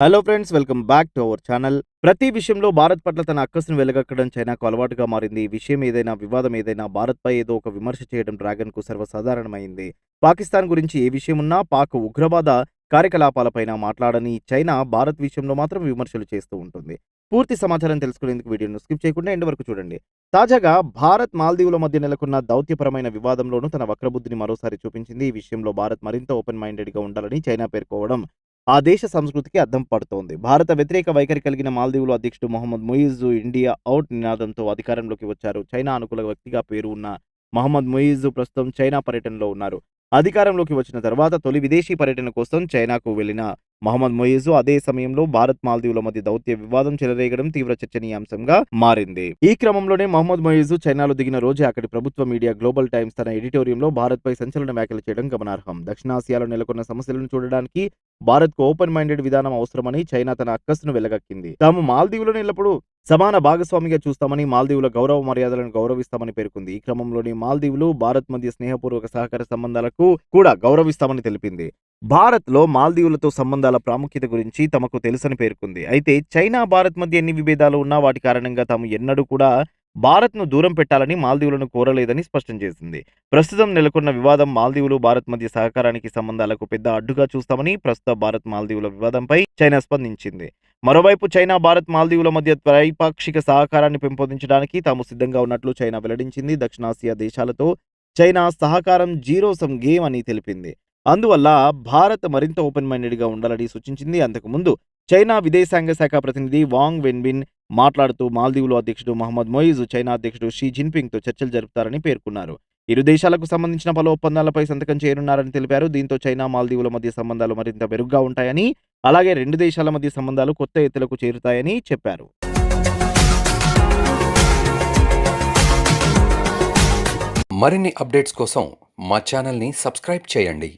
Hello friends welcome back to our channel ప్రతి విషయంలో భారత్ పట్ల తన అక్కసును వెలగక్కడం చైనాకు అలవాటుగా మారింది. ఈ విషయం ఏదైనా వివాదం ఏదైనా భారత్పై ఏదో ఒక విమర్శ చేయడం డ్రాగన్కు సర్వసాధారణమైంది. పాకిస్తాన్ గురించి ఏ విషయం ఉన్నా పాక్ ఉగ్రవాద కార్యకలాపాలపైన మాట్లాడని చైనా భారత్ విషయంలో మాత్రం విమర్శలు చేస్తూ ఉంటుంది. పూర్తి సమాచారం తెలుసుకునేందుకు వీడియోను స్కిప్ చేయకుండా ఎండ్ వరకు చూడండి. తాజాగా భారత్ మాల్దీవుల మధ్య నెలకొన్న దౌత్యపరమైన వివాదంలోనూ తన వక్రబుద్ధిని మరోసారి చూపించింది. ఈ విషయంలో భారత్ మరింత ఓపెన్ మైండెడ్గా ఉండాలని చైనా పేర్కోవడం ఆ దేశ సంస్కృతికి అద్దం పడుతోంది. భారత వ్యతిరేక వైఖరి కలిగిన మాల్దీవులు అధ్యక్షుడు మొహమ్మద్ ముయిజ్ ఇండియా అవుట్ నినాదంతో అధికారంలోకి వచ్చారు. చైనా అనుకూల వ్యక్తిగా పేరు ఉన్న మహమ్మద్ ముయిజ్ ప్రస్తుతం చైనా పర్యటనలో ఉన్నారు. అధికారంలోకి వచ్చిన తర్వాత తొలి విదేశీ పర్యటన కోసం చైనాకు వెళ్ళిన మహమ్మద్ మొయిజు అదే సమయంలో భారత్ మాల్దీవుల మధ్య దౌత్య వివాదం చెలరేగడం తీవ్ర చర్చనీయాంశంగా మారింది. ఈ క్రమంలోనే మహమ్మద్ మొయిజు చైనాలో దిగిన రోజే అక్కడి ప్రభుత్వ మీడియా గ్లోబల్ టైమ్స్ తన ఎడిటోరియంలో భారత్పై సంచలన వ్యాఖ్యలు చేయడం గమనార్హం. దక్షిణాసియాలో నెలకొన్న సమస్యలను చూడడానికి భారత్కు ఓపెన్ మైండెడ్ విధానం అవసరమని చైనా తన అక్కస్సును వెలగక్కింది. తాము మాల్దీవులను ఎల్లప్పుడూ సమాన భాగస్వామిగా చూస్తామని మాల్దీవుల గౌరవ మర్యాదలను గౌరవిస్తామని పేర్కొంది. ఈ క్రమంలోని మాల్దీవులు భారత్ మధ్య స్నేహపూర్వక సహకార సంబంధాలకు కూడా గౌరవిస్తామని తెలిపింది. భారత్లో మాల్దీవులతో సంబంధాల ప్రాముఖ్యత గురించి తమకు తెలుసని పేర్కొంది. అయితే చైనా భారత్ మధ్య ఎన్ని విభేదాలు ఉన్నా వాటి కారణంగా తాము ఎన్నడూ కూడా భారత్ను దూరం పెట్టాలని మాల్దీవులను కోరలేదని స్పష్టం చేసింది. ప్రస్తుతం నెలకొన్న వివాదం మాల్దీవులు భారత్ మధ్య సహకారానికి సంబంధాలకు పెద్ద అడ్డుగా చూస్తామని ప్రస్తుత భారత్ మాల్దీవుల వివాదంపై చైనా స్పందించింది. మరోవైపు చైనా భారత్ మాల్దీవుల మధ్య త్రైపాక్షిక సహకారాన్ని పెంపొందించడానికి తాము సిద్ధంగా ఉన్నట్లు చైనా వెల్లడించింది. దక్షిణాసియా దేశాలతో చైనా సహకారం జీరో సమ్ గేమ్ అని తెలిపింది. అందువల్ల భారత్ మరింత ఓపెన్ మైండెడ్గా ఉండాలని సూచించింది. అంతకుముందు చైనా విదేశాంగ శాఖ ప్రతినిధి వాంగ్ వెన్బిన్ మాట్లాడుతూ మాల్దీవులు అధ్యక్షుడు మహమ్మద్ మొయిజ్ చైనా అధ్యక్షుడు షీ జిన్పింగ్తో చర్చలు జరుపుతారని పేర్కొన్నారు. ఇరు దేశాలకు సంబంధించిన పలు ఒప్పందాలపై సంతకం చేయనున్నారని తెలిపారు. దీంతో చైనా మాల్దీవుల మధ్య సంబంధాలు మరింత మెరుగ్గా ఉంటాయని అలాగే రెండు దేశాల మధ్య సంబంధాలు కొత్త ఎత్తులకు చేరుతాయని చెప్పారు. మరిన్ని అప్డేట్స్ కోసం మా ఛానల్ని సబ్స్క్రైబ్ చేయండి.